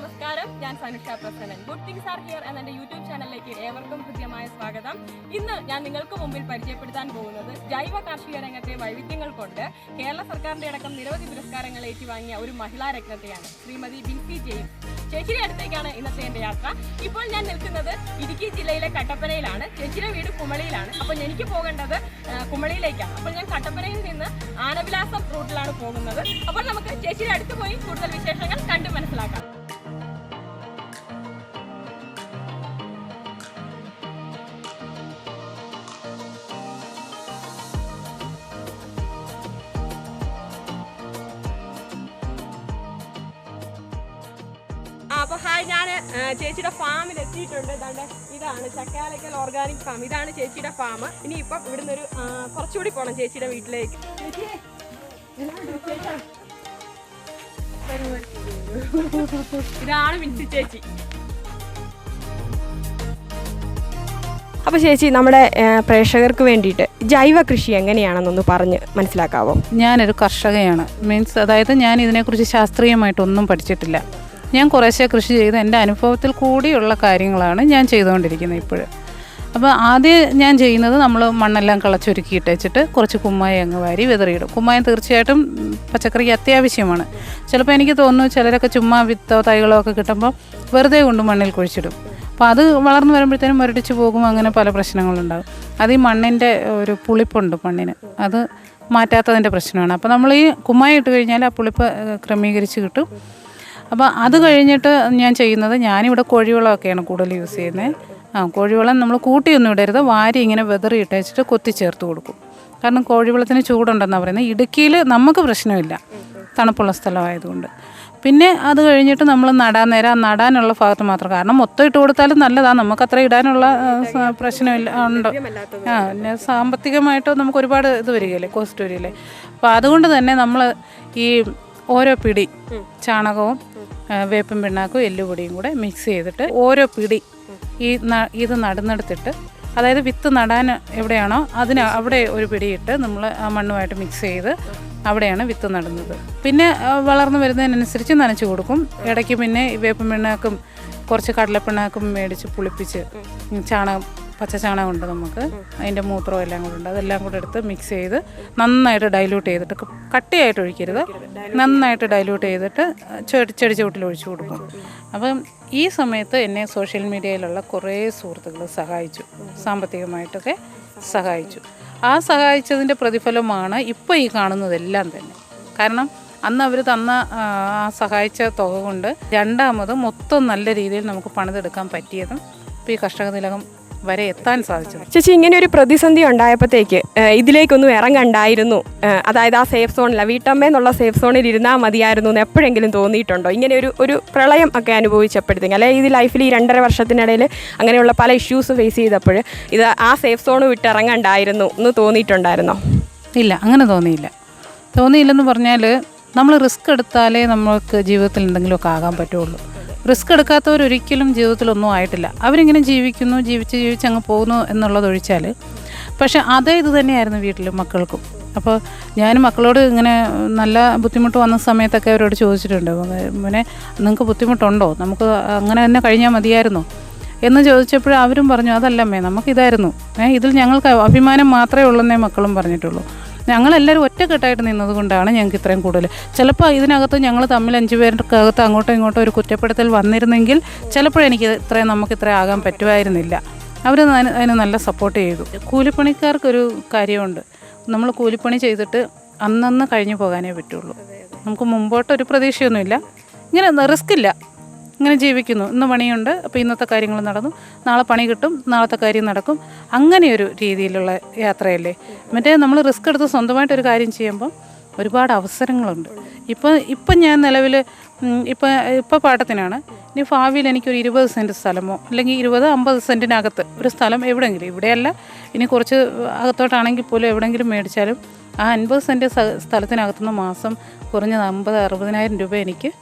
നമസ്കാരം. ഞാൻ Sanusha Prasannan. Good things are here എന്ന എന്റെ യൂട്യൂബ് ചാനലിലേക്ക് ഏവർക്കും ഹൃദ്യമായ സ്വാഗതം. ഇന്ന് ഞാൻ നിങ്ങൾക്ക് മുമ്പിൽ പരിചയപ്പെടുത്താൻ പോകുന്നത് ജൈവ കാർഷിക രംഗത്തെ വൈവിധ്യങ്ങൾ കൊണ്ട് കേരള സർക്കാരിന്റെ അടക്കം നിരവധി പുരസ്കാരങ്ങൾ ഏറ്റുവാങ്ങിയ ഒരു മഹിളാ രത്നത്തെയാണ് ശ്രീമതി ബിൻസി ജെയിംസ്. ചേച്ചിയുടെ അടുത്തേക്കാണ് ഇന്നത്തെ എന്റെ യാത്ര. ഇപ്പോൾ ഞാൻ നിൽക്കുന്നത് ഇടുക്കി ജില്ലയിലെ കട്ടപ്പനയിലാണ്. ചേച്ചിയുടെ വീട് കുമളിയിലാണ്. അപ്പൊ എനിക്ക് പോകേണ്ടത് കുമളിയിലേക്കാണ്. അപ്പോൾ ഞാൻ കട്ടപ്പനയിൽ നിന്ന് ആനവിലാസം റൂട്ടിലാണ് പോകുന്നത്. അപ്പോൾ നമുക്ക് ചേച്ചിയുടെ അടുത്ത് പോയി കൂടുതൽ വിശേഷങ്ങൾ കണ്ടു മനസ്സിലാക്കാം. ചേച്ചിയുടെ ഫാമിൽ എത്തിയിട്ടുണ്ട്. ഇതാണ്ട് ഇതാണ് ചക്കാലക്കൽ ഓർഗാനിക് ഫാം ഇതാണ് ചേച്ചിയുടെ ഫാം ഇപ്പൊ ഇവിടുന്ന് ഒരു കുറച്ചുകൂടി പോണം ചേച്ചിയുടെ വീട്ടിലേക്ക്? ഇതാണ് മിൻസി ചേച്ചി. അപ്പൊ ചേച്ചി നമ്മുടെ പ്രേക്ഷകർക്ക് വേണ്ടിയിട്ട് ജൈവ കൃഷി എങ്ങനെയാണെന്നൊന്ന് പറഞ്ഞ് മനസ്സിലാക്കാവോ? ഞാനൊരു കർഷകയാണ്. മീൻസ് അതായത് ഞാൻ ഇതിനെക്കുറിച്ച് ശാസ്ത്രീയമായിട്ടൊന്നും പഠിച്ചിട്ടില്ല. ഞാൻ കുറേശ്ശെ കൃഷി ചെയ്ത് എന്റെ അനുഭവത്തിൽ കൂടിയുള്ള കാര്യങ്ങളാണ് ഞാൻ ചെയ്തുകൊണ്ടിരിക്കുന്നത് ഇപ്പോൾ അപ്പോൾ ആദ്യം ഞാൻ ചെയ്യുന്നത് നമ്മൾ മണ്ണെല്ലാം കളച്ചൊരുക്കിയിട്ട് വെച്ചിട്ട് കുറച്ച് കുമ്മായം അങ്ങ് വാരി വിതറിയിടും. കുമ്മായം തീർച്ചയായിട്ടും പച്ചക്കറിക്ക് അത്യാവശ്യമാണ്. ചിലപ്പോൾ എനിക്ക് തോന്നുന്നു ചിലരൊക്കെ ചുമ്മാ വിത്തോ തൈകളോ ഒക്കെ കിട്ടുമ്പോൾ വെറുതെ കൊണ്ട് മണ്ണിൽ കുഴിച്ചിടും. അപ്പോൾ അത് വളർന്നു വരുമ്പോഴത്തേനും മുരടിച്ച് പോകും അങ്ങനെ പല പ്രശ്നങ്ങളുണ്ടാകും. അത് ഈ മണ്ണിന്റെ ഒരു പുളിപ്പുണ്ട് മണ്ണിന്. അത് മാറ്റാത്തതിന്റെ പ്രശ്നമാണ്. അപ്പോൾ നമ്മൾ ഈ കുമ്മായി ഇട്ട് കഴിഞ്ഞാൽ ആ പുളിപ്പ് ക്രമീകരിച്ച് കിട്ടും. അപ്പോൾ അത് കഴിഞ്ഞിട്ട് ഞാൻ ചെയ്യുന്നത് ഞാനിവിടെ കോഴിവളമൊക്കെയാണ് കൂടുതൽ യൂസ് ചെയ്യുന്നത് ആ കോഴിവളം നമ്മൾ കൂട്ടിയൊന്നും ഇടരുത്. വാരി ഇങ്ങനെ വെതറി ഇട്ടേച്ചിട്ട് കൊത്തി ചേർത്ത് കൊടുക്കും. കാരണം കോഴിവളത്തിന് ചൂടുണ്ടെന്നാണ് പറയുന്നത് ഇടുക്കിയിൽ നമുക്ക് പ്രശ്നമില്ല. തണുപ്പുള്ള സ്ഥലമായതുകൊണ്ട്. പിന്നെ അത് കഴിഞ്ഞിട്ട് നമ്മൾ നടാൻ നേരം നടാനുള്ള ഭാഗത്ത് മാത്രം കാരണം മൊത്തം ഇട്ട് കൊടുത്താലും നല്ലതാണ് നമുക്ക് അത്ര ഇടാനുള്ള പ്രശ്നമില്ല ഉണ്ട്? ആ പിന്നെ സാമ്പത്തികമായിട്ട് നമുക്ക് ഒരുപാട് ഇത് വരികയില്ലേ? കോസ്റ്റ് വരികയില്ലേ? അപ്പോൾ അതുകൊണ്ട് തന്നെ നമ്മൾ ഈ ഓരോ പിടി ചാണകവും വേപ്പും പിണ്ണാക്കും എല്ലുപൊടിയും കൂടെ മിക്സ് ചെയ്തിട്ട് ഓരോ പിടി ഈ ഇത് നടന്നെടുത്തിട്ട് അതായത് വിത്ത് നടാൻ എവിടെയാണോ അതിന് അവിടെ ഒരു പിടിയിട്ട് നമ്മൾ ആ മണ്ണുമായിട്ട് മിക്സ് ചെയ്ത് അവിടെയാണ് വിത്ത് നടുന്നത്. പിന്നെ വളർന്നു വരുന്നതിനനുസരിച്ച് നനച്ചു കൊടുക്കും. ഇടയ്ക്ക് പിന്നെ വേപ്പും പിണ്ണാക്കും കുറച്ച് കടലപ്പിണ്ണാക്കും മേടിച്ച് പുളിപ്പിച്ച് ചാണകം പച്ച ചാണകം ഉണ്ട് നമുക്ക്. അതിന്റെ മൂത്രവും എല്ലാം കൂടെ ഉണ്ട്. അതെല്ലാം കൂടെ എടുത്ത് മിക്സ് ചെയ്ത് നന്നായിട്ട് ഡൈല്യൂട്ട് ചെയ്തിട്ട് കട്ടിയായിട്ട് ഒഴിക്കരുത്. നന്നായിട്ട് ഡൈല്യൂട്ട് ചെയ്തിട്ട് ചെടി ചെടി ചുവട്ടിൽ ഒഴിച്ചു കൊടുക്കും. അപ്പം ഈ സമയത്ത് എന്നെ സോഷ്യൽ മീഡിയയിലുള്ള കുറേ സുഹൃത്തുക്കൾ സഹായിച്ചു. സാമ്പത്തികമായിട്ടൊക്കെ സഹായിച്ചു. ആ സഹായിച്ചതിന്റെ പ്രതിഫലമാണ് ഇപ്പോൾ ഈ കാണുന്നതെല്ലാം തന്നെ. കാരണം അന്ന് അവർ തന്ന ആ സഹായിച്ച തുക കൊണ്ട് രണ്ടാമത് മൊത്തം നല്ല രീതിയിൽ നമുക്ക് പണിതെടുക്കാൻ പറ്റിയതും ഇപ്പോൾ ഈ കർഷക തിലകം വരെ എത്താൻ സാധിച്ചത്. ചേച്ചി ഇങ്ങനെ ഒരു പ്രതിസന്ധി ഉണ്ടായപ്പോഴത്തേക്ക് ഇതിലേക്കൊന്നും ഇറങ്ങണ്ടായിരുന്നു. അതായത് ആ സേഫ് സോണില്ല വീട്ടമ്മ എന്നുള്ള സേഫ് സോണിൽ ഇരുന്നാൽ മതിയായിരുന്നു എന്ന് എപ്പോഴെങ്കിലും തോന്നിയിട്ടുണ്ടോ? ഇങ്ങനെ ഒരു ഒരു പ്രളയം ഒക്കെ അനുഭവിച്ചപ്പോഴത്തേക്ക് അല്ലെങ്കിൽ ഇത് ലൈഫിൽ ഈ രണ്ടര വർഷത്തിനിടയിൽ അങ്ങനെയുള്ള പല ഇഷ്യൂസ് ഫേസ് ചെയ്തപ്പോൾ ഇത് ആ സേഫ് സോൺ വിട്ട് ഇറങ്ങണ്ടായിരുന്നു എന്ന് തോന്നിയിട്ടുണ്ടായിരുന്നോ? ഇല്ല അങ്ങനെ തോന്നിയില്ല. തോന്നിയില്ലെന്ന് പറഞ്ഞാൽ നമ്മൾ റിസ്ക് എടുത്താലേ നമ്മൾക്ക് ജീവിതത്തിൽ എന്തെങ്കിലുമൊക്കെ ആകാൻ പറ്റുള്ളൂ. റിസ്ക് എടുക്കാത്തവരൊരിക്കലും ജീവിതത്തിലൊന്നും ആയിട്ടില്ല. അവരിങ്ങനെ ജീവിക്കുന്നു ജീവിച്ച് ജീവിച്ച് അങ്ങ് പോകുന്നു എന്നുള്ളതൊഴിച്ചാൽ പക്ഷേ അതേ ഇത് തന്നെയായിരുന്നു വീട്ടിൽ മക്കൾക്കും. അപ്പോൾ ഞാൻ മക്കളോട് ഇങ്ങനെ നല്ല ബുദ്ധിമുട്ട് വന്ന സമയത്തൊക്കെ അവരോട് ചോദിച്ചിട്ടുണ്ട്. പിന്നെ നിങ്ങൾക്ക് ബുദ്ധിമുട്ടുണ്ടോ? നമുക്ക് അങ്ങനെ തന്നെ കഴിഞ്ഞാൽ മതിയായിരുന്നോ. എന്ന് ചോദിച്ചപ്പോൾ അവരും പറഞ്ഞു അതല്ലമ്മേ നമുക്കിതായിരുന്നു. ഏഹ് ഇതിൽ ഞങ്ങൾക്ക് അഭിമാനം മാത്രമേ ഉള്ളെന്നേ മക്കളും പറഞ്ഞിട്ടുള്ളൂ. ഞങ്ങളെല്ലാവരും ഒറ്റക്കെട്ടായിട്ട് നിന്നത് കൊണ്ടാണ് ഞങ്ങൾക്ക് ഇത്രയും കൂടുതൽ. ചിലപ്പോൾ ഇതിനകത്ത് ഞങ്ങൾ തമ്മിൽ അഞ്ച് പേർക്കകത്ത് അങ്ങോട്ടും ഇങ്ങോട്ടും ഒരു കുറ്റപ്പെടുത്തൽ വന്നിരുന്നെങ്കിൽ ചിലപ്പോൾ എനിക്ക് ഇത്രയും നമുക്ക് ഇത്രയും ആകാൻ പറ്റുമായിരുന്നില്ല. അവർ അതിന് നല്ല സപ്പോർട്ട് ചെയ്തു. കൂലിപ്പണിക്കാർക്കൊരു കാര്യമുണ്ട്. നമ്മൾ കൂലിപ്പണി ചെയ്തിട്ട് അന്നന്ന് കഴിഞ്ഞു പോകാനേ പറ്റുള്ളൂ. നമുക്ക് മുമ്പോട്ടൊരു പ്രതീക്ഷയൊന്നുമില്ല. ഇങ്ങനെ റിസ്ക് ഇല്ല. ഇങ്ങനെ ജീവിക്കുന്നു. ഇന്ന് പണിയുണ്ട് അപ്പോൾ ഇന്നത്തെ കാര്യങ്ങൾ നടന്നു. നാളെ പണി കിട്ടും നാളത്തെ കാര്യം നടക്കും. അങ്ങനെയൊരു രീതിയിലുള്ള യാത്രയല്ലേ? മറ്റേ നമ്മൾ റിസ്ക് എടുത്ത് സ്വന്തമായിട്ടൊരു കാര്യം ചെയ്യുമ്പോൾ ഒരുപാട് അവസരങ്ങളുണ്ട്. ഇപ്പം ഇപ്പം ഞാൻ നിലവിൽ ഇപ്പം ഇപ്പോൾ പാട്ടത്തിനാണ്. ഇനി ഭാവിയിൽ എനിക്കൊരു ഇരുപത് സെന്റ് സ്ഥലമോ അല്ലെങ്കിൽ ഇരുപത് അമ്പത് സെന്റിനകത്ത് ഒരു സ്ഥലം എവിടെയെങ്കിലും ഇവിടെയല്ല. ഇനി കുറച്ച് അകത്തോട്ടാണെങ്കിൽ പോലും എവിടെയെങ്കിലും മേടിച്ചാലും ആ അൻപത് സെന്റ് സ്ഥ- സ്ഥലത്തിനകത്തുനിന്ന് മാസം കുറഞ്ഞത് അമ്പത് അറുപതിനായിരം രൂപ എനിക്ക്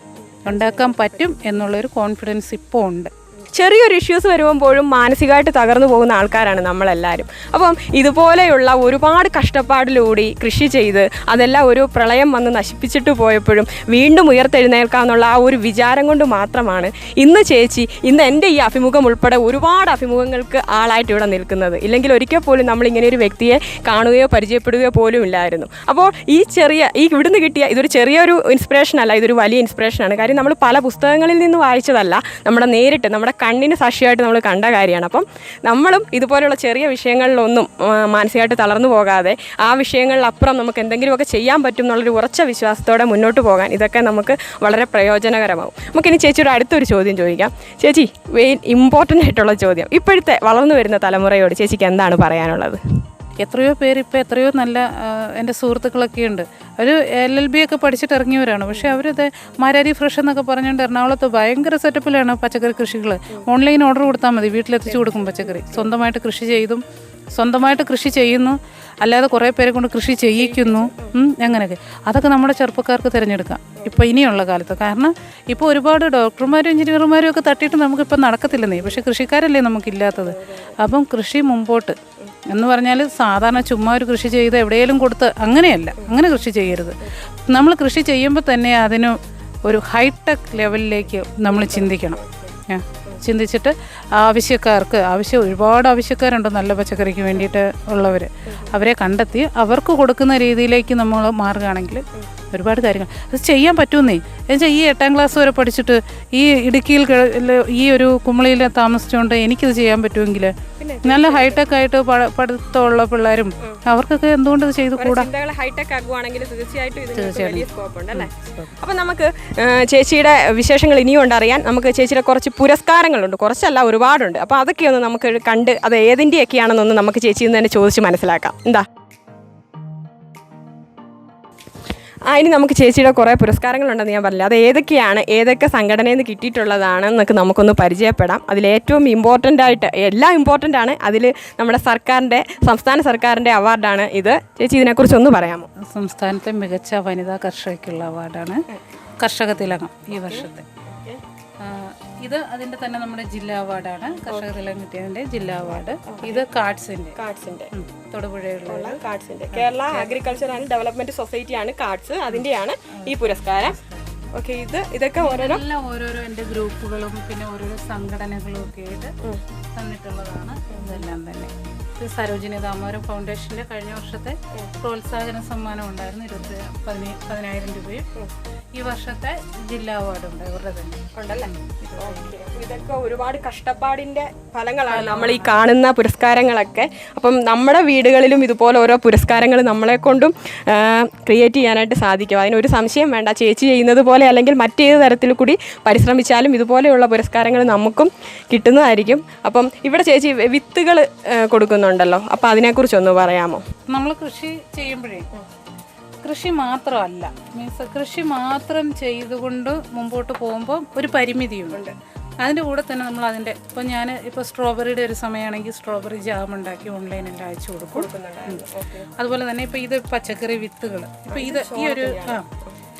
ഉണ്ടാക്കാൻ പറ്റും എന്നുള്ളൊരു കോൺഫിഡൻസ് ഇപ്പോൾ ഉണ്ട് ചെറിയൊരു ഇഷ്യൂസ് വരുമ്പോഴും മാനസികമായിട്ട് തകർന്നു പോകുന്ന ആൾക്കാരാണ് നമ്മളെല്ലാവരും അപ്പം ഇതുപോലെയുള്ള ഒരുപാട് കഷ്ടപ്പാടിലൂടി കൃഷി ചെയ്ത് അതെല്ലാം ഒരു പ്രളയം വന്ന് നശിപ്പിച്ചിട്ട് പോയപ്പോഴും വീണ്ടും ഉയർത്തെഴുന്നേൽക്കാന്നുള്ള ആ ഒരു വിചാരം കൊണ്ട് മാത്രമാണ് ഇന്ന് ചേച്ചി ഇന്ന് എന്റെ ഈ അഭിമുഖം ഉൾപ്പെടെ ഒരുപാട് അഭിമുഖങ്ങൾക്ക് ആളായിട്ട് ഇവിടെ നിൽക്കുന്നത്. ഇല്ലെങ്കിൽ ഒരിക്കൽ പോലും നമ്മൾ ഇങ്ങനെ ഒരു വ്യക്തിയെ കാണുകയോ പരിചയപ്പെടുകയോ പോലും ഇല്ലായിരുന്നു. അപ്പോൾ ഈ ചെറിയ ഈ ഇവിടുന്ന് കിട്ടിയ ഇതൊരു ചെറിയൊരു ഇൻസ്പിറേഷൻ അല്ല ഇതൊരു വലിയ ഇൻസ്പിറേഷനാണ് കാര്യം നമ്മൾ പല പുസ്തകങ്ങളിൽ നിന്ന് വായിച്ചതല്ല. നമ്മുടെ നേരിട്ട് നമ്മുടെ കണ്ണിന് സാക്ഷിയായിട്ട് നമ്മൾ കണ്ട കാര്യമാണ്. അപ്പം നമ്മളും ഇതുപോലെയുള്ള ചെറിയ വിഷയങ്ങളിലൊന്നും മാനസികമായിട്ട് തളർന്നു പോകാതെ ആ വിഷയങ്ങളിലപ്പുറം നമുക്ക് എന്തെങ്കിലുമൊക്കെ ചെയ്യാൻ പറ്റും എന്നുള്ളൊരു ഉറച്ച വിശ്വാസത്തോടെ മുന്നോട്ട് പോകാൻ ഇതൊക്കെ നമുക്ക് വളരെ പ്രയോജനകരമാവും. നമുക്കിനി ചേച്ചിയുടെ അടുത്തൊരു ചോദ്യം ചോദിക്കാം. ചേച്ചി വെയിൻ ഇമ്പോർട്ടന്റ് ആയിട്ടുള്ള ചോദ്യം. ഇപ്പോഴത്തെ വളർന്നു വരുന്ന തലമുറയോട് ചേച്ചിക്ക് എന്താണ് പറയാനുള്ളത്? എത്രയോ പേര് ഇപ്പോൾ എത്രയോ നല്ല എന്റെ സുഹൃത്തുക്കളൊക്കെ ഉണ്ട്. അവർ എൽ എൽ ബി ഒക്കെ പഠിച്ചിട്ട് ഇറങ്ങിയവരാണ്. പക്ഷേ അവരത് മാരാരി ഫ്രഷ് എന്നൊക്കെ പറഞ്ഞുകൊണ്ട് എറണാകുളത്ത് ഭയങ്കര സെറ്റപ്പിലാണ് പച്ചക്കറി കൃഷികൾ ഓൺലൈൻ ഓർഡർ കൊടുത്താൽ മതി വീട്ടിലെത്തിച്ചു കൊടുക്കും പച്ചക്കറി. സ്വന്തമായിട്ട് കൃഷി ചെയ്തും സ്വന്തമായിട്ട് കൃഷി ചെയ്യുന്നു. അല്ലാതെ കുറേ പേരെ കൊണ്ട് കൃഷി ചെയ്യിക്കുന്നു. അങ്ങനെയൊക്കെ. അതൊക്കെ നമ്മുടെ ചെറുപ്പക്കാർക്ക് തിരഞ്ഞെടുക്കാം. ഇപ്പോൾ ഇനിയുള്ള കാലത്ത്. കാരണം ഇപ്പോൾ ഒരുപാട് ഡോക്ടർമാരും എഞ്ചിനീയർമാരും ഒക്കെ തട്ടിയിട്ട് നമുക്കിപ്പോൾ നടക്കത്തില്ലെന്നേ. പക്ഷേ കൃഷിക്കാരല്ലേ നമുക്കില്ലാത്തത്. അപ്പം കൃഷി മുമ്പോട്ട്. എന്ന് പറഞ്ഞാൽ സാധാരണ ചുമ്മാ ഒരു കൃഷി ചെയ്ത് എവിടെയെങ്കിലും കൊടുത്ത് അങ്ങനെയല്ല. അങ്ങനെ കൃഷി ചെയ്യരുത്. നമ്മൾ കൃഷി ചെയ്യുമ്പോൾ തന്നെ അതിന് ഒരു ഹൈടെക് ലെവലിലേക്ക് നമ്മൾ ചിന്തിക്കണം. ചിന്തിച്ചിട്ട് ആവശ്യക്കാർക്ക് ആവശ്യം ഒരുപാട് ആവശ്യക്കാരുണ്ട് നല്ല പച്ചക്കറിക്ക് വേണ്ടിയിട്ട് ഉള്ളവർ അവരെ കണ്ടെത്തി അവർക്ക് കൊടുക്കുന്ന രീതിയിലേക്ക് നമ്മൾ മാറുകയാണെങ്കിൽ ഒരുപാട് കാര്യങ്ങൾ. അത് ചെയ്യാൻ പറ്റുമെന്നേ എന്നുവെച്ചാൽ ഈ എട്ടാം ക്ലാസ് വരെ പഠിച്ചിട്ട് ഈ ഇടുക്കിയിൽ ഈ ഒരു കുമളിയിൽ താമസിച്ചുകൊണ്ട് എനിക്കിത് ചെയ്യാൻ പറ്റുമെങ്കിൽ നല്ല ഹൈടെക് ആയിട്ട് പഠിത്തമുള്ള പിള്ളേരും അവർക്കൊക്കെ എന്തുകൊണ്ട് ഇത് ചെയ്ത് കൂടാ? ഹൈടെക് ആകുവാണെങ്കിൽ തീർച്ചയായിട്ടും അപ്പം നമുക്ക് ചേച്ചിയുടെ വിശേഷങ്ങൾ ഇനിയും ഉണ്ടറിയാൻ നമുക്ക് ചേച്ചിയുടെ കുറച്ച് പുരസ്കാരങ്ങളുണ്ട്. കുറച്ചല്ല ഒരുപാടുണ്ട്. അപ്പോൾ അതൊക്കെ ഒന്ന് നമുക്ക് കണ്ട് അത് ഏതിന്റെയൊക്കെയാണെന്നൊന്ന് നമുക്ക് ചേച്ചിയിൽ നിന്ന് തന്നെ ചോദിച്ച് മനസ്സിലാക്കാം. എന്താ? ഇനി നമുക്ക് ചേച്ചിയുടെ കുറേ പുരസ്കാരങ്ങളുണ്ടെന്ന് ഞാൻ പറഞ്ഞില്ല. അത് ഏതൊക്കെയാണ് ഏതൊക്കെ സംഘടനയിൽ നിന്ന് കിട്ടിയിട്ടുള്ളതാണ് എന്നൊക്കെ നമുക്കൊന്ന് പരിചയപ്പെടാം. അതിൽ ഏറ്റവും ഇമ്പോർട്ടന്റ് ആയിട്ട് എല്ലാം ഇമ്പോർട്ടന്റ് ആണ്. അതിൽ നമ്മുടെ സർക്കാരിന്റെ സംസ്ഥാന സർക്കാരിന്റെ അവാർഡാണ് ഇത്. ചേച്ചി ഇതിനെക്കുറിച്ച് ഒന്ന് പറയാമോ? സംസ്ഥാനത്തെ മികച്ച വനിതാ കർഷകയ്ക്കുള്ള അവാർഡാണ് കർഷക തിലകം ഈ വർഷത്തെ. ഇത് അതിന്റെ തന്നെ നമ്മുടെ ജില്ലാ അവാർഡാണ്. കർഷക തിലകം കിട്ടിയതിന്റെ ജില്ലാ അവാർഡ്. ഇത് കാർഡ്സിന്റെ. കാർഡ്സിന്റെ. തൊടുപുഴയുള്ള കാർഡ്സിന്റെ. കേരള അഗ്രികൾച്ചർ ആൻഡ് ഡെവലപ്മെന്റ് സൊസൈറ്റിയാണ് കാർഡ്സ്. അതിന്റെയാണ് ഈ പുരസ്കാരം. ഓക്കെ ഇത് ഇതൊക്കെ ഓരോരോ എല്ലാം ഓരോരോ എന്റെ ഗ്രൂപ്പുകളും പിന്നെ ഓരോരോ സംഘടനകളും ഒക്കെ ആയിട്ട് തന്നിട്ടുള്ളതാണ്. ഇതെല്ലാം തന്നെ. ഇത് സരോജിനി ദാമോരം ഫൗണ്ടേഷന്റെ കഴിഞ്ഞ വർഷത്തെ പ്രോത്സാഹന സമ്മാനം ഉണ്ടായിരുന്നു. ഇരുപത്തി പതിനേ പതിനായിരം രൂപയും. ഈ വർഷത്തെ ജില്ലാ അവാർഡ് ഉണ്ട് ഇവരുടെ തന്നെ. ഉണ്ടല്ലേ? ഇതൊക്കെ ഒരുപാട് കഷ്ടപ്പാടിന്റെ ഫലങ്ങളാണ് നമ്മൾ ഈ കാണുന്ന പുരസ്കാരങ്ങളൊക്കെ. അപ്പം നമ്മുടെ വീടുകളിലും ഇതുപോലെ ഓരോ പുരസ്കാരങ്ങൾ നമ്മളെ കൊണ്ടും ക്രിയേറ്റ് ചെയ്യാനായിട്ട് സാധിക്കും. അതിനൊരു സംശയം വേണ്ട. ചേച്ചി ചെയ്യുന്നത് പോലെ അല്ലെങ്കിൽ മറ്റേത് തരത്തിൽ കൂടി പരിശ്രമിച്ചാലും ഇതുപോലെയുള്ള പുരസ്കാരങ്ങൾ നമുക്കും കിട്ടുന്നതായിരിക്കും. അപ്പം ഇവിടെ ചേച്ചി വിത്തുകൾ കൊടുക്കുന്നുണ്ടല്ലോ. അപ്പം അതിനെക്കുറിച്ചൊന്ന് പറയാമോ? നമ്മൾ കൃഷി ചെയ്യുമ്പോഴേ കൃഷി മാത്രമല്ല മീൻസ് കൃഷി മാത്രം ചെയ്തുകൊണ്ട് മുമ്പോട്ട് പോകുമ്പോൾ ഒരു പരിമിതിയുണ്ട് അതിന്റെ കൂടെ തന്നെ നമ്മൾ അതിന്റെ ഇപ്പോൾ ഞാൻ ഇപ്പോൾ സ്ട്രോബെറിയുടെ ഒരു സമയമാണെങ്കിൽ സ്ട്രോബെറി ജാം ഉണ്ടാക്കി ഓൺലൈനിൽ അയച്ചു കൊടുക്കും. അതുപോലെ തന്നെ ഇപ്പോൾ ഇത് പച്ചക്കറി വിത്തുകൾ ഇപ്പോൾ ഇത് ഈ ഒരു ആ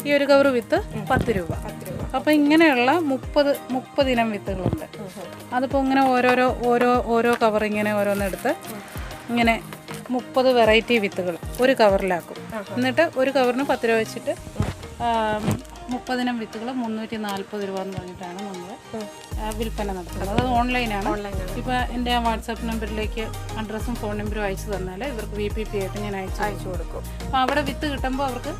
ഈ ഒരു കവർ വിത്ത് പത്ത് രൂപ. അപ്പോൾ ഇങ്ങനെയുള്ള മുപ്പത് മുപ്പത് ഇനം വിത്തുകളുണ്ട്. അതിപ്പോൾ ഇങ്ങനെ ഓരോരോ ഓരോ ഓരോ കവർ ഇങ്ങനെ ഓരോന്നെടുത്ത് ഇങ്ങനെ മുപ്പത് വെറൈറ്റി വിത്തുകൾ ഒരു കവറിലാക്കും. എന്നിട്ട് ഒരു കവറിന് പത്ത് രൂപ വെച്ചിട്ട് മുപ്പതിനം വിത്തുകൾ മുന്നൂറ്റി നാൽപ്പത് രൂപ എന്ന് പറഞ്ഞിട്ടാണ് നമ്മൾ വിൽപ്പന നടത്തുന്നത്. അത് ഓൺലൈനാണ്. ഇപ്പോൾ എന്റെ വാട്സാപ്പ് നമ്പറിലേക്ക് അഡ്രസ്സും ഫോൺ നമ്പറും അയച്ചു തന്നാൽ ഇവർക്ക് വി പി പി ആയിട്ട് ഞാൻ അയച്ചു അയച്ചു കൊടുക്കും. അപ്പോൾ അവിടെ വിത്ത് കിട്ടുമ്പോൾ അവർക്ക്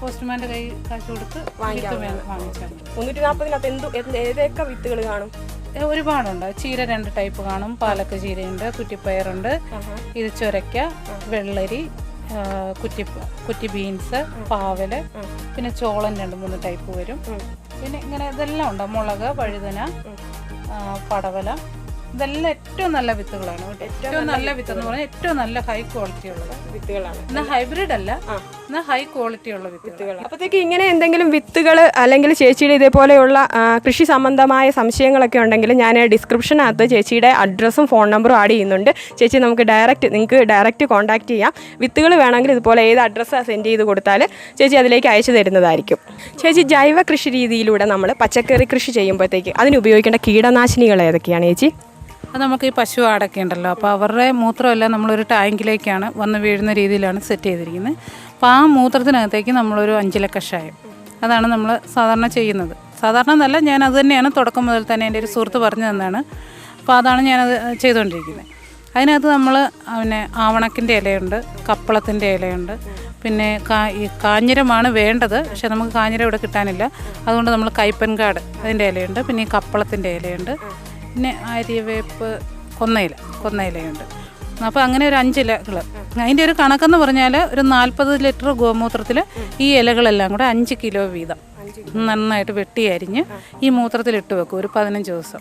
പോസ്റ്റ്മാന്റെ കൈ കാശ് കൊടുത്ത് വിത്ത് വാങ്ങിച്ചാൽ മതി മുന്നൂറ്റി നാൽപ്പതിനകത്ത് എന്ത് എന്ത് ഏതൊക്കെ വിത്തുകൾ കാണും? ഒരുപാടുണ്ട്. ചീര രണ്ട് ടൈപ്പ് കാണും. പാലക്ക ചീരയുണ്ട് കുറ്റിപ്പയറുണ്ട് ഇത് ചൊരക്ക വെള്ളരി കുറ്റി കുറ്റി ബീൻസ് പാവൽ പിന്നെ ചോളൻ രണ്ട് മൂന്ന് ടൈപ്പ് വരും. പിന്നെ ഇങ്ങനെ ഇതെല്ലാം ഉണ്ട്? മുളക് വഴുതന പടവല. ഇതെല്ലാം ഏറ്റവും നല്ല വിത്തുകളാണ് ഏറ്റവും നല്ല വിത്ത് എന്ന് പറഞ്ഞാൽ ഏറ്റവും നല്ല ഹൈ ക്വാളിറ്റി ഉള്ളത്. വിത്തുകളാണ്. എന്നാൽ ഹൈബ്രിഡ് അല്ല. എന്നാൽ ഹൈ ക്വാളിറ്റി ഉള്ള വിത്തുകൾ അപ്പോഴത്തേക്ക് ഇങ്ങനെ എന്തെങ്കിലും വിത്തുകൾ അല്ലെങ്കിൽ ചേച്ചിയുടെ ഇതേപോലെയുള്ള കൃഷി സംബന്ധമായ സംശയങ്ങളൊക്കെ ഉണ്ടെങ്കിൽ ഞാൻ ഡിസ്ക്രിപ്ഷനകത്ത് ചേച്ചിയുടെ അഡ്രസ്സും ഫോൺ നമ്പറും ആഡ് ചെയ്യുന്നുണ്ട്. ചേച്ചി നമുക്ക് ഡയറക്റ്റ് നിങ്ങൾക്ക് ഡയറക്റ്റ് കോൺടാക്ട് ചെയ്യാം. വിത്തുകൾ വേണമെങ്കിൽ ഇതുപോലെ ഏത് അഡ്രസ്സ് സെൻഡ് ചെയ്ത് കൊടുത്താൽ ചേച്ചി അതിലേക്ക് അയച്ചു തരുന്നതായിരിക്കും. ചേച്ചി ജൈവ കൃഷി രീതിയിലൂടെ നമ്മൾ പച്ചക്കറി കൃഷി ചെയ്യുമ്പോഴത്തേക്ക് അതിന് ഉപയോഗിക്കേണ്ട കീടനാശിനികൾ ഏതൊക്കെയാണ് ചേച്ചി? അത് നമുക്ക് ഈ പശു അടക്കുണ്ടല്ലോ അപ്പോൾ അവരുടെ മൂത്രമെല്ലാം നമ്മളൊരു ടാങ്കിലേക്കാണ് വന്ന് വീഴുന്ന രീതിയിലാണ് സെറ്റ് ചെയ്തിരിക്കുന്നത്. അപ്പോൾ ആ മൂത്രത്തിനകത്തേക്ക് നമ്മളൊരു അഞ്ചില കഷായം. അതാണ് നമ്മൾ സാധാരണ ചെയ്യുന്നത്. സാധാരണ എന്നല്ല ഞാൻ അത് തന്നെയാണ് തുടക്കം മുതൽ തന്നെ എന്റെ ഒരു സുഹൃത്ത് പറഞ്ഞു തന്നാണ് അപ്പോൾ അതാണ് ഞാനത് ചെയ്തുകൊണ്ടിരിക്കുന്നത് അതിനകത്ത് നമ്മൾ പിന്നെ ആവണക്കിന്റെ ഇലയുണ്ട് കപ്പളത്തിന്റെ ഇലയുണ്ട് പിന്നെ കാ ഈ കാഞ്ഞിരമാണ് വേണ്ടത് പക്ഷെ നമുക്ക് കാഞ്ഞിരം ഇവിടെ കിട്ടാനില്ല. അതുകൊണ്ട് നമ്മൾ കൈപ്പൻകാട് അതിന്റെ ഇലയുണ്ട് പിന്നെ ഈ കപ്പളത്തിന്റെ ഇലയുണ്ട് പിന്നെ ആര്യവേപ്പ് കൊന്നയില കൊന്നയിലയുണ്ട് അപ്പോൾ അങ്ങനെ ഒരു അഞ്ച് ഇലകൾ അതിന്റെ ഒരു കണക്കെന്ന് പറഞ്ഞാൽ ഒരു നാൽപ്പത് ലിറ്റർ ഗോമൂത്രത്തിൽ ഈ ഇലകളെല്ലാം കൂടെ അഞ്ച് കിലോ വീതം. നന്നായിട്ട് വെട്ടി അരിഞ്ഞ് ഈ മൂത്രത്തിൽ ഇട്ട് വെക്കും ഒരു പതിനഞ്ച് ദിവസം.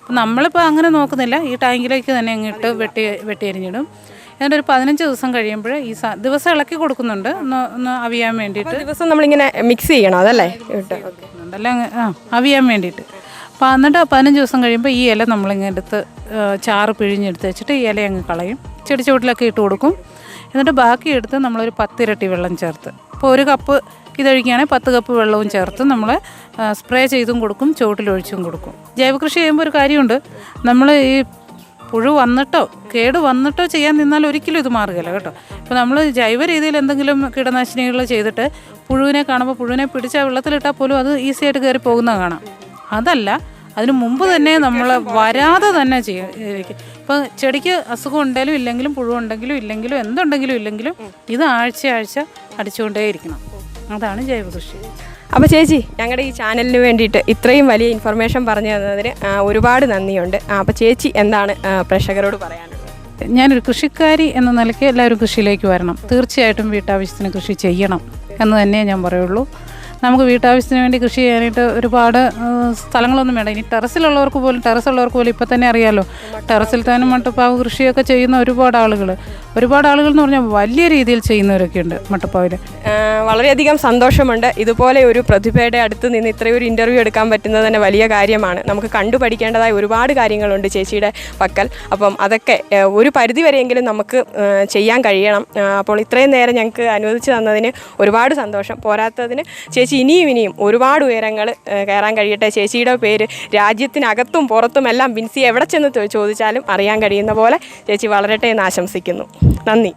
അപ്പം നമ്മളിപ്പോൾ അങ്ങനെ നോക്കുന്നില്ല. ഈ ടാങ്കിലേക്ക് തന്നെ അങ്ങ് ഇട്ട് വെട്ടി വെട്ടി അരിഞ്ഞിടും. എന്നിട്ട് ഒരു പതിനഞ്ച് ദിവസം കഴിയുമ്പോൾ ഈ ദിവസം ഇളക്കി കൊടുക്കുന്നുണ്ട്. ഒന്ന് ഒന്ന് അവിയാൻ വേണ്ടിയിട്ട്. ദിവസം നമ്മളിങ്ങനെ മിക്സ് ചെയ്യണം അതല്ലേ? ആ അവിയാൻ വേണ്ടിയിട്ട്. എന്നിട്ട് പതിനഞ്ച് ദിവസം കഴിയുമ്പോൾ ഈ ഇല നമ്മളിങ്ങനെ എടുത്ത് ചാറ് പിഴിഞ്ഞെടുത്ത് വെച്ചിട്ട് ഈ ഇല അങ്ങ് കളയും. ചെടി ചുവട്ടിലൊക്കെ ഇട്ട് കൊടുക്കും. എന്നിട്ട് ബാക്കി എടുത്ത് നമ്മളൊരു പത്തിരട്ടി വെള്ളം ചേർത്ത്. ഇപ്പോൾ ഒരു കപ്പ് ഇതൊഴിക്കുകയാണെങ്കിൽ പത്ത് കപ്പ് വെള്ളവും ചേർത്ത് നമ്മൾ സ്പ്രേ ചെയ്തും കൊടുക്കും ചുവട്ടിലൊഴിച്ചും കൊടുക്കും. ജൈവകൃഷി ചെയ്യുമ്പോൾ ഒരു കാര്യമുണ്ട്. നമ്മൾ ഈ പുഴു വന്നിട്ടോ കേട് വന്നിട്ടോ ചെയ്യാൻ നിന്നാൽ ഒരിക്കലും ഇത് മാറുകയില്ല കേട്ടോ. ഇപ്പോൾ നമ്മൾ ജൈവ രീതിയിൽ എന്തെങ്കിലും കീടനാശിനികൾ ചെയ്തിട്ട് പുഴുവിനെ കാണുമ്പോൾ പുഴുവിനെ പിടിച്ചാൽ ആ വെള്ളത്തിലിട്ടാൽ പോലും അത് ഈസിയായിട്ട് കയറി പോകുന്നത് കാണാം. അതല്ല അതിനു മുമ്പ് തന്നെ നമ്മൾ വരാതെ തന്നെ ചെയ്യും ഇപ്പം ചെടിക്ക് അസുഖം ഉണ്ടെങ്കിലും ഇല്ലെങ്കിലും പുഴുണ്ടെങ്കിലും ഇല്ലെങ്കിലും എന്തുണ്ടെങ്കിലും ഇല്ലെങ്കിലും ഇത് ആഴ്ച ആഴ്ച അടിച്ചുകൊണ്ടേയിരിക്കണം. അതാണ് ജൈവകൃഷി. അപ്പോൾ ചേച്ചി ഞങ്ങളുടെ ഈ ചാനലിന് വേണ്ടിയിട്ട് ഇത്രയും വലിയ ഇൻഫർമേഷൻ പറഞ്ഞു തന്നതിന് ഒരുപാട് നന്ദിയുണ്ട്. അപ്പോൾ ചേച്ചി എന്താണ് പ്രേക്ഷകരോട് പറയാനുള്ളത്? ഞാനൊരു കൃഷിക്കാരി എന്ന നിലയ്ക്ക് എല്ലാവരും കൃഷിയിലേക്ക് വരണം. തീർച്ചയായിട്ടും വീട്ടാവശ്യത്തിന് കൃഷി ചെയ്യണം എന്ന് തന്നെ ഞാൻ പറയുള്ളൂ. നമുക്ക് വീട്ടാവശ്യത്തിന് വേണ്ടി കൃഷി ചെയ്യാനായിട്ട് ഒരുപാട് സ്ഥലങ്ങളൊന്നും വേണ്ട. ഇനി ടെറസിലുള്ളവർക്ക് പോലും ടെറസുള്ളവർക്ക് പോലും ഇപ്പം തന്നെ അറിയാമല്ലോ ടെറസിൽ തന്നെ മട്ടുപ്പാവ് കൃഷിയൊക്കെ ചെയ്യുന്ന ഒരുപാട് ആളുകൾ ഒരുപാട് ആളുകൾ എന്ന് പറഞ്ഞാൽ വലിയ രീതിയിൽ ചെയ്യുന്നവരൊക്കെ ഉണ്ട് മട്ടുപ്പാവിൽ വളരെയധികം സന്തോഷമുണ്ട്. ഇതുപോലെ ഒരു പ്രതിഭയുടെ അടുത്ത് നിന്ന് ഇത്രയും ഒരു ഇന്റർവ്യൂ എടുക്കാൻ പറ്റുന്നത് തന്നെ വലിയ കാര്യമാണ്. നമുക്ക് കണ്ടു പഠിക്കേണ്ടതായ ഒരുപാട് കാര്യങ്ങളുണ്ട് ചേച്ചിയുടെ പക്കൽ. അപ്പം അതൊക്കെ ഒരു പരിധി വരെയെങ്കിലും നമുക്ക് ചെയ്യാൻ കഴിയണം. അപ്പോൾ ഇത്രയും നേരം ഞങ്ങൾക്ക് അനുവദിച്ചു തന്നതിന് ഒരുപാട് സന്തോഷം. പോരാത്തതിന് ചേച്ചി ഇനിയും ഇനിയും ഒരുപാട് ഉയരങ്ങൾ കയറാൻ കഴിയട്ടെ. ചേച്ചിയുടെ പേര് രാജ്യത്തിനകത്തും പുറത്തും എല്ലാം ബിൻസി എവിടെ ചെന്ന് ചോദിച്ചാലും അറിയാൻ കഴിയുന്ന പോലെ ചേച്ചി വളരട്ടെ എന്ന് ആശംസിക്കുന്നു. നന്ദി.